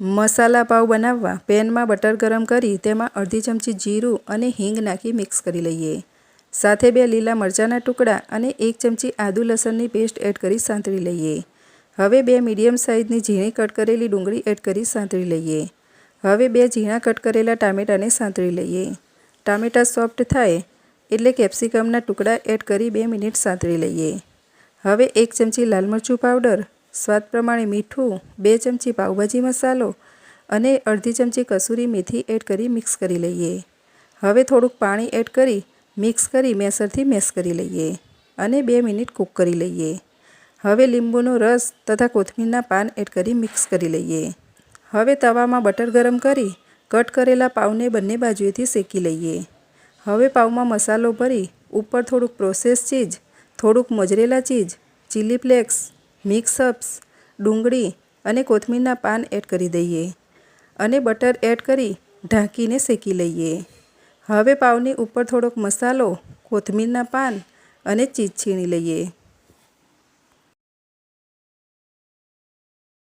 મસાલા પાવ બનાવવા, પેનમાં બટર ગરમ કરી, તેમાં અડધી ચમચી જીરું અને હિંગ નાખી મિક્સ કરી લઈએ. સાથે બે લીલા મરચાંના ટુકડા અને એક ચમચી આદુ લસણની પેસ્ટ એડ કરી સાંતળી લઈએ. હવે બે મીડિયમ સાઇઝની ઝીણી કટ કરેલી ડુંગળી એડ કરી સાંતળી લઈએ. હવે બે ઝીણા કટ કરેલા ટામેટાને સાંતળી લઈએ. ટામેટાં સોફ્ટ થાય એટલે કેપ્સિકમના ટુકડા એડ કરી બે મિનિટ સાંતળી લઈએ. હવે એક ચમચી લાલ મરચું પાવડર સ્વાદ પ્રમાણે મીઠું, બે ચમચી પાઉંભાજી મસાલો અને અડધી ચમચી કસૂરી મેથી એડ કરી મિક્સ કરી લઈએ. હવે થોડુંક પાણી એડ કરી મિક્સ કરી મેસરથી મેસ કરી લઈએ અને બે મિનિટ કૂક કરી લઈએ. હવે લીંબુનો રસ તથા કોથમીરના પાન એડ કરી મિક્સ કરી લઈએ. હવે તવામાં બટર ગરમ કરી કટ કરેલા પાવને બંને બાજુએથી શેકી લઈએ. હવે પાવમાં મસાલો ભરી ઉપર થોડુંક પ્રોસેસ ચીઝ થોડુંક mozzarella cheese chilli flakes mix ups ડુંગળી અને કોથમીરના પાન એડ કરી દઈએ અને બટર એડ કરી ઢાંકીને શેકી લઈએ. હવે પાવની ઉપર થોડોક મસાલો, કોથમીરના પાન અને ચીજ છીણી લઈએ.